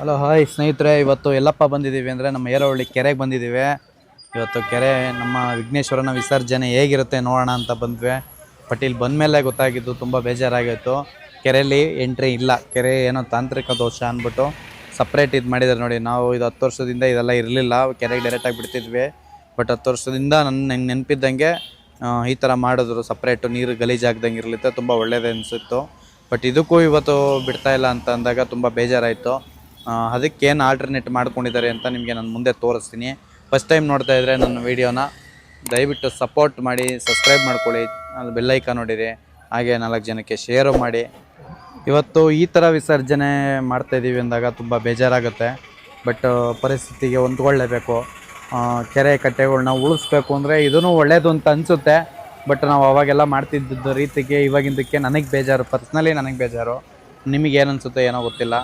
Hello hi ಸ್ನೇಹಿತರೆ, ಇವತ್ತು ಎಲ್ಲಪ್ಪ ಬಂದಿದ್ದೀವಿ ಅಂದರೆ ನಮ್ಮ ಏರವಳ್ಳಿ ಕೆರೆಗೆ ಬಂದಿದ್ದೀವಿ. ಇವತ್ತು ಕೆರೆ ನಮ್ಮ ವಿಘ್ನೇಶ್ವರನ ವಿಸರ್ಜನೆ ಹೇಗಿರುತ್ತೆ ನೋಡೋಣ ಅಂತ ಬಂದ್ವಿ. ಬಟ್ ಇಲ್ಲಿ ಬಂದಮೇಲೆ ಗೊತ್ತಾಗಿದ್ದು ತುಂಬ ಬೇಜಾರಾಗಿತ್ತು ಕೆರೆಯಲ್ಲಿ ಎಂಟ್ರಿ ಇಲ್ಲ. ಕೆರೆ ಏನೋ ತಾಂತ್ರಿಕ ದೋಷ ಅಂದ್ಬಿಟ್ಟು ಸಪ್ರೇಟ್ ಇದು ಮಾಡಿದ್ದಾರೆ ನೋಡಿ. ನಾವು ಇದು ಹತ್ತು ವರ್ಷದಿಂದ ಇದೆಲ್ಲ ಇರಲಿಲ್ಲ. ಕೆರೆಗೆ ಡೈರೆಕ್ಟಾಗಿ ಬಿಡ್ತಿದ್ವಿ. ಬಟ್ ಹತ್ತು ವರ್ಷದಿಂದ ನನ್ನ ನೆನಪಿದ್ದಂಗೆ ಈ ಥರ ಮಾಡಿದ್ರು ಸಪ್ರೇಟು ನೀರು ಗಲೀಜಾಗ್ದಂಗೆ ಇರಲಿತ್ತೆ. ತುಂಬ ಒಳ್ಳೆಯದೇ ಅನಿಸಿತ್ತು. ಬಟ್ ಇದಕ್ಕೂ ಇವತ್ತು ಬಿಡ್ತಾ ಇಲ್ಲ ಅಂತ ಅಂದಾಗ ತುಂಬ ಬೇಜಾರಾಯಿತು. ಅದಕ್ಕೇನು ಆಲ್ಟರ್ನೇಟ್ ಮಾಡ್ಕೊಂಡಿದ್ದಾರೆ ಅಂತ ನಿಮಗೆ ನಾನು ಮುಂದೆ ತೋರಿಸ್ತೀನಿ. ಫಸ್ಟ್ ಟೈಮ್ ನೋಡ್ತಾ ಇದ್ದರೆ ನನ್ನ ವೀಡಿಯೋನ ದಯವಿಟ್ಟು ಸಪೋರ್ಟ್ ಮಾಡಿ ಸಬ್ಸ್ಕ್ರೈಬ್ ಮಾಡ್ಕೊಳ್ಳಿ, ಅಲ್ಲಿ ಬೆಲ್ಲೈಕ ನೋಡಿರಿ, ಹಾಗೆ ನಾಲ್ಕು ಜನಕ್ಕೆ ಶೇರು ಮಾಡಿ. ಇವತ್ತು ಈ ಥರ ವಿಸರ್ಜನೆ ಮಾಡ್ತಾ ಇದ್ದೀವಿ ಅಂದಾಗ ತುಂಬ ಬೇಜಾರಾಗುತ್ತೆ. ಬಟ್ ಪರಿಸ್ಥಿತಿಗೆ ಹೊಂದ್ಕೊಳ್ಳೇಬೇಕು. ಕೆರೆ ಕಟ್ಟೆಗಳನ್ನ ಉಳಿಸ್ಬೇಕು ಅಂದರೆ ಇದೂ ಒಳ್ಳೆಯದು ಅಂತ ಅನಿಸುತ್ತೆ. ಬಟ್ ನಾವು ಅವಾಗೆಲ್ಲ ಮಾಡ್ತಿದ್ದ ರೀತಿಗೆ ಇವಾಗಿಂದಕ್ಕೆ ನನಗೆ ಬೇಜಾರು ಪರ್ಸ್ನಲಿ ನನಗೆ ಬೇಜಾರು. ನಿಮಗೇನು ಅನಿಸುತ್ತೆ ಏನೋ ಗೊತ್ತಿಲ್ಲ.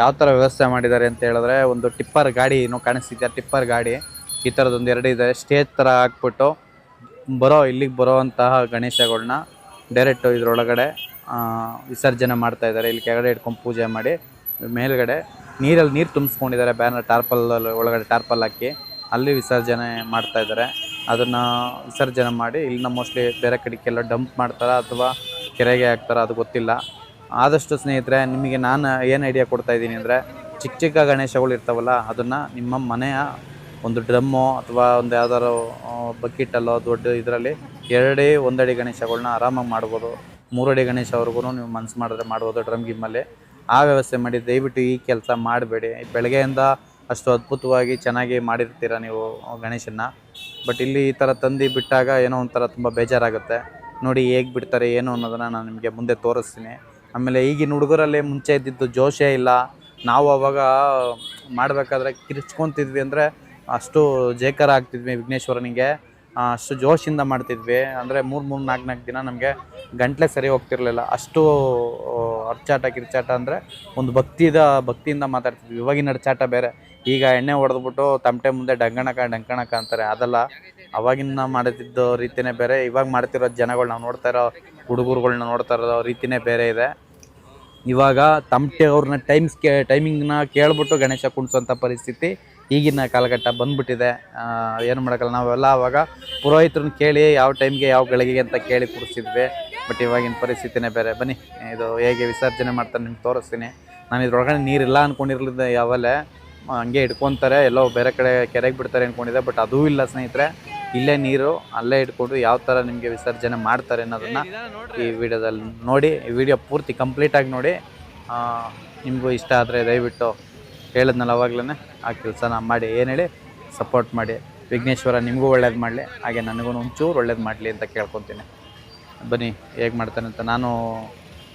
ಯಾವ ಥರ ವ್ಯವಸ್ಥೆ ಮಾಡಿದ್ದಾರೆ ಅಂತ ಹೇಳಿದ್ರೆ, ಒಂದು ಟಿಪ್ಪರ್ ಗಾಡಿ ಏನೋ ಕಾಣಿಸ್ತಿದೆ ಟಿಪ್ಪರ್ ಗಾಡಿ ಈ ಥರದೊಂದು ಎರಡು ಇದೆ. ಸ್ಟೇಜ್ ಥರ ಹಾಕ್ಬಿಟ್ಟು ಬರೋ, ಇಲ್ಲಿಗೆ ಬರೋವಂತಹ ಗಣೇಶಗಳನ್ನ ಡೈರೆಕ್ಟು ಇದರೊಳಗಡೆ ವಿಸರ್ಜನೆ ಮಾಡ್ತಾ ಇದ್ದಾರೆ. ಇಲ್ಲಿ ಕೆಳಗಡೆ ಇಟ್ಕೊಂಡು ಪೂಜೆ ಮಾಡಿ, ಮೇಲ್ಗಡೆ ನೀರಲ್ಲಿ ನೀರು ತುಂಬಿಸ್ಕೊಂಡಿದ್ದಾರೆ, ಬ್ಯಾನರ್ ಟಾರ್ಪಲ್ ಒಳಗಡೆ ಟಾರ್ಪಲ್ ಹಾಕಿ. ಅಲ್ಲಿ ವಿಸರ್ಜನೆ ಮಾಡ್ತಾ ಇದ್ದಾರೆ. ಅದನ್ನು ವಿಸರ್ಜನೆ ಮಾಡಿ ಇಲ್ಲಿನ ಮೋಸ್ಟ್ಲಿ ಬೇರೆ ಕಡೆಗೆಲ್ಲ ಡಂಪ್ ಮಾಡ್ತಾರಾ ಅಥವಾ ಕೆರೆಗೆ ಹಾಕ್ತಾರಾ ಅದು ಗೊತ್ತಿಲ್ಲ. ಆದಷ್ಟು ಸ್ನೇಹಿತರೆ, ನಿಮಗೆ ನಾನು ಏನು ಐಡಿಯಾ ಕೊಡ್ತಾ ಇದ್ದೀನಿ ಅಂದರೆ, ಚಿಕ್ಕ ಚಿಕ್ಕ ಗಣೇಶಗಳು ಇರ್ತಾವಲ್ಲ, ಅದನ್ನು ನಿಮ್ಮ ಮನೆಯ ಒಂದು ಡ್ರಮ್ಮು ಅಥವಾ ಒಂದು ಯಾವ್ದಾದ್ರು ಬಕೆಟಲ್ಲೋ ದೊಡ್ಡ ಇದರಲ್ಲಿ ಎರಡೇ ಒಂದಡಿ ಗಣೇಶಗಳನ್ನ ಆರಾಮಾಗಿ ಮಾಡ್ಬೋದು. ಮೂರಡಿ ಗಣೇಶವರೆಗೂ ನೀವು ಮನ್ಸು ಮಾಡಿದ್ರೆ ಮಾಡ್ಬೋದು ಡ್ರಮ್ ಗಿಮ್ಮಲ್ಲಿ ಆ ವ್ಯವಸ್ಥೆ ಮಾಡಿ, ದಯವಿಟ್ಟು ಈ ಕೆಲಸ ಮಾಡಬೇಡಿ. ಬೆಳಗ್ಗೆಯಿಂದ ಅಷ್ಟು ಅದ್ಭುತವಾಗಿ ಚೆನ್ನಾಗಿ ಮಾಡಿರ್ತೀರ ನೀವು ಗಣೇಶನ್ನ. ಬಟ್ ಇಲ್ಲಿ ಈ ಥರ ತಂದು ಬಿಟ್ಟಾಗ ಏನೋ ಒಂಥರ ತುಂಬ ಬೇಜಾರಾಗುತ್ತೆ. ನೋಡಿ ಹೇಗೆ ಬಿಡ್ತಾರೆ, ಏನು ಅನ್ನೋದನ್ನು ನಾನು ನಿಮಗೆ ಮುಂದೆ ತೋರಿಸ್ತೀನಿ. ಆಮೇಲೆ ಈಗಿನ ಹುಡುಗರಲ್ಲಿ ಮುಂಚೆ ಇದ್ದಿದ್ದು ಜೋಶೇ ಇಲ್ಲ. ನಾವು ಅವಾಗ ಮಾಡಬೇಕಾದ್ರೆ ಕಿರಿಚ್ಕೊತಿದ್ವಿ ಅಂದರೆ ಅಷ್ಟು ಜೇಕರ ಆಗ್ತಿದ್ವಿ ವಿಘ್ನೇಶ್ವರನಿಗೆ. ಅಷ್ಟು ಜೋಶಿಂದ ಮಾಡ್ತಿದ್ವಿ. ಅಂದರೆ ಮೂರು ಮೂರು, ನಾಲ್ಕು ನಾಲ್ಕು ದಿನ ನಮಗೆ ಗಂಟ್ಲೆ ಸರಿ ಹೋಗ್ತಿರ್ಲಿಲ್ಲ. ಅಷ್ಟು ಅರ್ಚಾಟ, ಕಿರ್ಚಾಟ ಅಂದರೆ ಒಂದು ಭಕ್ತಿದ, ಭಕ್ತಿಯಿಂದ ಮಾತಾಡ್ತಿದ್ವಿ. ಇವಾಗಿನ ಅರ್ಚಾಟ ಬೇರೆ. ಈಗ ಎಣ್ಣೆ ಹೊಡೆದ್ಬಿಟ್ಟು ತಮಟೆ ಮುಂದೆ ಡಂಗಣಕ, ಡಂಕಣಕ ಅಂತಾರೆ. ಅದಲ್ಲ ಅವಾಗಿನ ಮಾಡುತ್ತಿದ್ದ ರೀತಿಯೇ ಬೇರೆ. ಇವಾಗ ಮಾಡ್ತಿರೋ ಜನಗಳು. ನಾವು ನೋಡ್ತಾ ಇರೋ ಹುಡುಗರುಗಳ್ನ ನೋಡ್ತಾ ಇರೋ ರೀತಿನೇ ಬೇರೆ ಇದೆ. ಇವಾಗ ತಮಟೆ ಅವ್ರನ್ನ ಟೈಮ್ಸ್ ಕೇ ಟೈಮಿಂಗ್ನ ಕೇಳ್ಬಿಟ್ಟು ಗಣೇಶ ಕುಣಿಸೋಂಥ ಪರಿಸ್ಥಿತಿ ಈಗಿನ ಕಾಲಘಟ್ಟ ಬಂದ್ಬಿಟ್ಟಿದೆ. ಏನು ಮಾಡೋಕ್ಕಲ್ಲ, ನಾವೆಲ್ಲ ಅವಾಗ ಪುರೋಹಿತ್ರನ್ನ ಕೇಳಿ ಯಾವ ಟೈಮ್ಗೆ ಯಾವ ಗಳಿಗೆ ಅಂತ ಕೇಳಿ ಕುಡಿಸಿದ್ವಿ ಬಟ್ ಇವಾಗಿನ ಪರಿಸ್ಥಿತಿನೇ ಬೇರೆ. ಬನ್ನಿ, ಇದು ಹೇಗೆ ವಿಸರ್ಜನೆ ಮಾಡ್ತಾರೆ ನಿಮ್ಗೆ ತೋರಿಸ್ತೀನಿ. ನಾನು ಇದ್ರೊಳಗಡೆ ನೀರಿಲ್ಲ ಅಂದ್ಕೊಂಡಿರ್ಲಿದ್ದೆ ಯಾವಲ್ಲೇ. ಹಂಗೆ ಇಟ್ಕೊತಾರೆ ಎಲ್ಲೋ ಬೇರೆ ಕಡೆ ಕೆರೆಗೆ ಬಿಡ್ತಾರೆ ಅಂದ್ಕೊಂಡಿದ್ದೆ ಬಟ್ ಅದೂ ಇಲ್ಲ ಸ್ನೇಹಿತರೆ. ಇಲ್ಲೇ ನೀರು ಅಲ್ಲೇ ಇಟ್ಕೊಂಡು ಯಾವ ಥರ ನಿಮಗೆ ವಿಸರ್ಜನೆ ಮಾಡ್ತಾರೆ ಅನ್ನೋದನ್ನ ಈ ವಿಡಿಯೋದಲ್ಲಿ ನೋಡಿ ಈ ವಿಡಿಯೋ ಪೂರ್ತಿ ಕಂಪ್ಲೀಟಾಗಿ ನೋಡಿ. ನಿಮಗೂ ಇಷ್ಟ ಆದರೆ ದಯವಿಟ್ಟು ಹೇಳಿದ್ನಲ್ಲ ಅವಾಗ್ಲೇ ಆ ಕೆಲಸನ ಮಾಡಿ ಏನು ಹೇಳಿ ಸಪೋರ್ಟ್ ಮಾಡಿ. ವಿಘ್ನೇಶ್ವರ ನಿಮಗೂ ಒಳ್ಳೇದು ಮಾಡಲಿ ಹಾಗೆ ನನಗೂ ಒಂಚೂರು ಒಳ್ಳೇದು ಮಾಡಲಿ ಅಂತ ಕೇಳ್ಕೊತೀನಿ. ಬನ್ನಿ ಹೇಗೆ ಮಾಡ್ತಾನೆ ಅಂತ ನಾನು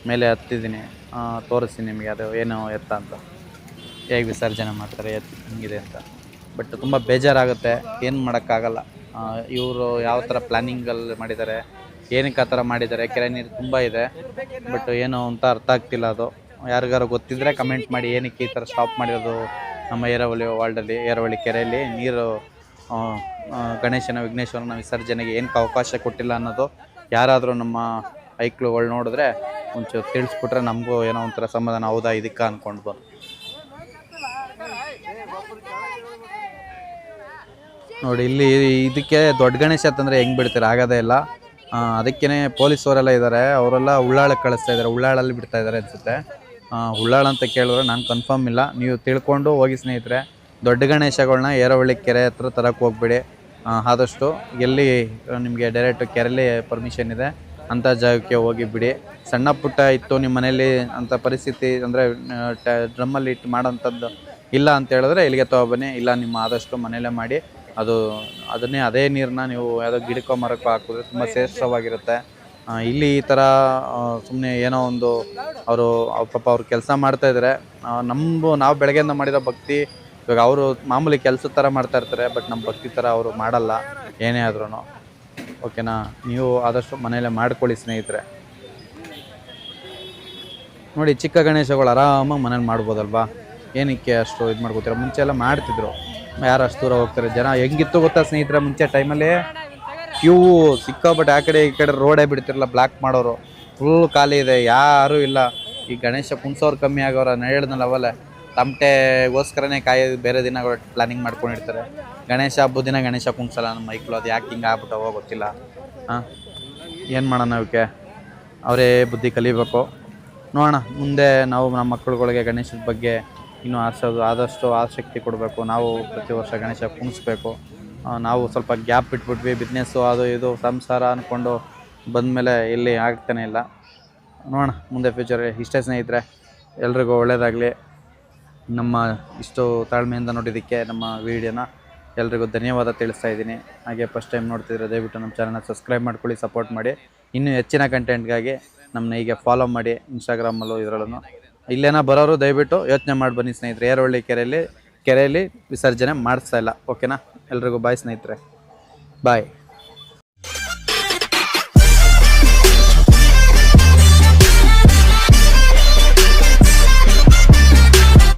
ಮೇಲೆ ಹತ್ತಿದ್ದೀನಿ. ತೋರಿಸಿ ತೋರಿಸ್ತೀನಿ ನಿಮಗೆ ಅದು ಏನು ಎತ್ತ ಅಂತ. ಹೇಗೆ ವಿಸರ್ಜನೆ ಮಾಡ್ತಾರೆ ಎತ್ತ ಹಿಂಗಿದೆ ಅಂತ. ಬಟ್ ತುಂಬ ಬೇಜಾರಾಗುತ್ತೆ ಏನು ಮಾಡೋಕ್ಕಾಗಲ್ಲ. ಇವರು ಯಾವ ಥರ ಪ್ಲ್ಯಾನಿಂಗಲ್ಲಿ ಮಾಡಿದ್ದಾರೆ, ಏನಕ್ಕೆ ಆ ಥರ ಮಾಡಿದ್ದಾರೆ, ಕೆರೆ ನೀರು ತುಂಬ ಇದೆ ಬಟ್ ಏನು ಅಂತ ಅರ್ಥ ಆಗ್ತಿಲ್ಲ ಅದು. ಯಾರಿಗಾರು ಗೊತ್ತಿದ್ದರೆ ಕಮೆಂಟ್ ಮಾಡಿ, ಏನಕ್ಕೆ ಈ ಥರ ಸ್ಟಾಪ್ ಮಾಡಿರೋದು ನಮ್ಮ ಏರವಳ್ಳಿ ವಾರ್ಡಲ್ಲಿ ಏರವಳ್ಳಿ ಕೆರೆಯಲ್ಲಿ? ನೀರು ಗಣೇಶನ, ವಿಘ್ನೇಶ್ವರನ ವಿಸರ್ಜನೆಗೆ ಏನಕ್ಕೆ ಅವಕಾಶ ಕೊಟ್ಟಿಲ್ಲ ಅನ್ನೋದು ಯಾರಾದರೂ ನಮ್ಮ ಐಕ್ಳುಗಳು ನೋಡಿದ್ರೆ ಒಂಚೂರು ತಿಳಿಸ್ಬಿಟ್ರೆ ನಮಗೂ ಏನೋ ಒಂಥರ ಸಮಾಧಾನ ಹೌದಾ ಇದಕ್ಕೆ ಅಂದ್ಕೊಂಡು ಬಂದು ನೋಡಿ, ಇಲ್ಲಿ ಇದಕ್ಕೆ ದೊಡ್ಡ ಗಣೇಶ ಅಂತಂದ್ರೆ ಹೆಂಗ್ ಬಿಡ್ತಾರೆ? ಆಗೋದೇ ಇಲ್ಲ. ಅದಕ್ಕೇ ಪೊಲೀಸವರೆಲ್ಲ ಇದ್ದಾರೆ ಅವರೆಲ್ಲ ಉಳ್ಳಾಳಕ್ಕೆ ಕಳಿಸ್ತಾ ಇದ್ದಾರೆ ಉಳ್ಳಾಳಲ್ಲಿ ಬಿಡ್ತಾ ಇದ್ದಾರೆ ಅನ್ಸುತ್ತೆ. ಉಳ್ಳಾಳ ಅಂತ ಕೇಳಿದ್ರೆ ನಾನು ಕನ್ಫರ್ಮ್ ಇಲ್ಲ. ನೀವು ತಿಳ್ಕೊಂಡು ಹೋಗಿ ಸ್ನೇಹಿತರೆ, ದೊಡ್ಡ ಗಣೇಶಗಳನ್ನ ಏರವಳ್ಳಿ ಕೆರೆ ಹತ್ರ ತರಕ್ಕೆ ಹೋಗ್ಬೇಡಿ. ಆದಷ್ಟು ಎಲ್ಲಿ ನಿಮಗೆ ಡೈರೆಕ್ಟ್ ಕೆರೆಯಲ್ಲಿ ಪರ್ಮಿಷನ್ ಇದೆ ಅಂಥ ಜಾಗಕ್ಕೆ ಹೋಗಿ ಬಿಡಿ. ಸಣ್ಣ ಪುಟ್ಟ ಇತ್ತು ನಿಮ್ಮ ಮನೇಲಿ ಅಂಥ ಪರಿಸ್ಥಿತಿ ಅಂದರೆ ಡ್ರಮ್ಮಲ್ಲಿ ಇಟ್ಟು ಮಾಡೋಂಥದ್ದು ಇಲ್ಲ ಅಂತ ಹೇಳಿದ್ರೆ ಇಲ್ಲಿಗೆ ತೊಗೊಬನ್ನಿ ಇಲ್ಲ, ನಿಮ್ಮ ಆದಷ್ಟು ಮನೆಯಲ್ಲೇ ಮಾಡಿ. ಅದು ಅದನ್ನೇ ಅದೇ ನೀರನ್ನ ನೀವು ಯಾವುದೋ ಗಿಡಕ್ಕೋ ಮರಕ್ಕೋ ಹಾಕಿದ್ರೆ ತುಂಬ ಶ್ರೇಷ್ಠವಾಗಿರುತ್ತೆ. ಇಲ್ಲಿ ಈ ಥರ ಸುಮ್ಮನೆ ಏನೋ ಒಂದು ಅವರು ಪಾಪ ಅವ್ರು ಕೆಲಸ ಮಾಡ್ತಾ ನಮ್ಮದು ನಮ್ಮ ನಾವು ಬೆಳಗ್ಗೆಯಿಂದ ಮಾಡಿರೋ ಭಕ್ತಿ, ಇವಾಗ ಅವರು ಮಾಮೂಲಿ ಕೆಲಸದ ಥರ ಮಾಡ್ತಾ ಇರ್ತಾರೆ, ಬಟ್ ನಮ್ಮ ಭಕ್ತಿ ಥರ ಅವರು ಮಾಡಲ್ಲ, ಏನೇ ಆದ್ರೂ ಓಕೆನಾ? ನೀವು ಆದಷ್ಟು ಮನೆಯಲ್ಲೇ ಮಾಡ್ಕೊಳ್ಳಿ ಸ್ನೇಹಿತರೆ. ನೋಡಿ, ಚಿಕ್ಕ ಗಣೇಶಗಳು ಆರಾಮಾಗಿ ಮನೇಲಿ ಮಾಡ್ಬೋದಲ್ವಾ? ಏನಕ್ಕೆ ಅಷ್ಟು ಇದು ಮಾಡ್ಕೋತೀರ? ಮುಂಚೆ ಎಲ್ಲ ಮಾಡ್ತಿದ್ರು. ಯಾರು ಅಷ್ಟು ದೂರ ಹೋಗ್ತಾರೆ? ಜನ ಹೆಂಗಿತ್ತು ಗೊತ್ತಾ ಸ್ನೇಹಿತರೆ ಮುಂಚೆ ಟೈಮಲ್ಲಿ ಕ್ಯೂ ಸಿಕ್ಕಾಪಟ್ಟೆ ಆ ಕಡೆ ಈ ಕಡೆ ರೋಡೇ ಬಿಡ್ತಿರಲ್ಲ ಬ್ಲಾಕ್ ಮಾಡೋರು. ಫುಲ್ ಖಾಲಿ ಇದೆ, ಯಾರೂ ಇಲ್ಲ. ಈ ಗಣೇಶ ಕುಣ್ಸೋರು ಕಮ್ಮಿ ಆಗೋರ ಹೇಳ್ದಲ್ಲ ಅವಲ್ಲೇ. ತಮಟೆಗೋಸ್ಕರನೇ ಕಾಯಿ ಬೇರೆ ದಿನಗಳು ಪ್ಲಾನಿಂಗ್ ಮಾಡ್ಕೊಂಡಿರ್ತಾರೆ. ಗಣೇಶ ಹಬ್ಬದ ದಿನ ಗಣೇಶ ಕುಣ್ಸಲ್ಲ ನಮ್ಮ ಮೈಕ್ಳು, ಅದು ಯಾಕೆ ಹಿಂಗೆ ಆಗ್ಬಿಟ್ಟವೋ ಗೊತ್ತಿಲ್ಲ. ಹಾಂ? ಏನು ಮಾಡೋಣ ಅವಕ್ಕೆ? ಅವರೇ ಬುದ್ಧಿ ಕಲಿಬೇಕು. ನೋಡೋಣ, ಮುಂದೆ ನಾವು ನಮ್ಮ ಮಕ್ಕಳುಗಳಿಗೆ ಗಣೇಶದ ಬಗ್ಗೆ ಇನ್ನೂ ಆರಿಸೋದು ಆದಷ್ಟು ಆಸಕ್ತಿ ಕೊಡಬೇಕು. ನಾವು ಪ್ರತಿ ವರ್ಷ ಗಣೇಶ ಕುಣಿಸ್ಬೇಕು. ನಾವು ಸ್ವಲ್ಪ ಗ್ಯಾಪ್ ಬಿಟ್ಬಿಟ್ವಿ ಬಿಸ್ನೆಸ್ಸು ಅದು ಇದು ಸಂಸಾರ ಅಂದ್ಕೊಂಡು ಬಂದಮೇಲೆ ಇಲ್ಲಿ ಆಗ್ತಾನೆ ಇಲ್ಲ. ನೋಡೋಣ, ಮುಂದೆ ಫ್ಯೂಚರ್ ಇಷ್ಟೇ ಸ್ನೇಹಿತರೆ, ಎಲ್ರಿಗೂ ಒಳ್ಳೆಯದಾಗಲಿ ನಮ್ಮ ಇಷ್ಟು ತಾಳ್ಮೆಯಿಂದ ನೋಡಿದ್ದಕ್ಕೆ, ನಮ್ಮ ವಿಡಿಯೋನ ಎಲ್ರಿಗೂ ಧನ್ಯವಾದ ತಿಳಿಸ್ತಾ ಇದ್ದೀನಿ. ಹಾಗೆ ಫಸ್ಟ್ ಟೈಮ್ ನೋಡ್ತಿದ್ರೆ ದಯವಿಟ್ಟು ನಮ್ಮ ಚಾನಲ್ನ ಸಬ್ಸ್ಕ್ರೈಬ್ ಮಾಡ್ಕೊಳ್ಳಿ ಸಪೋರ್ಟ್ ಮಾಡಿ. ಇನ್ನೂ ಹೆಚ್ಚಿನ ಕಂಟೆಂಟ್ಗಾಗಿ ನಮ್ಮನ್ನ ಹೀಗೆ ಫಾಲೋ ಮಾಡಿ ಇನ್ಸ್ಟಾಗ್ರಾಮಲ್ಲೂ ಇದರಲ್ಲೂ. ಇಲ್ಲೇನೋ ಬರೋರು ದಯವಿಟ್ಟು ಯೋಚನೆ ಮಾಡಿ ಬನ್ನಿ ಸ್ನೇಹಿತರೆ. ಏರವಳ್ಳಿ ಕೆರೆಯಲ್ಲಿ ಕೆರೆಯಲ್ಲಿ ವಿಸರ್ಜನೆ ಮಾಡಿಸ್ತಾ ಇಲ್ಲ ಓಕೆನಾ ಎಲ್ರಿಗೂ ಬಾಯ್ ಸ್ನೇಹಿತರೆ. ಬಾಯ್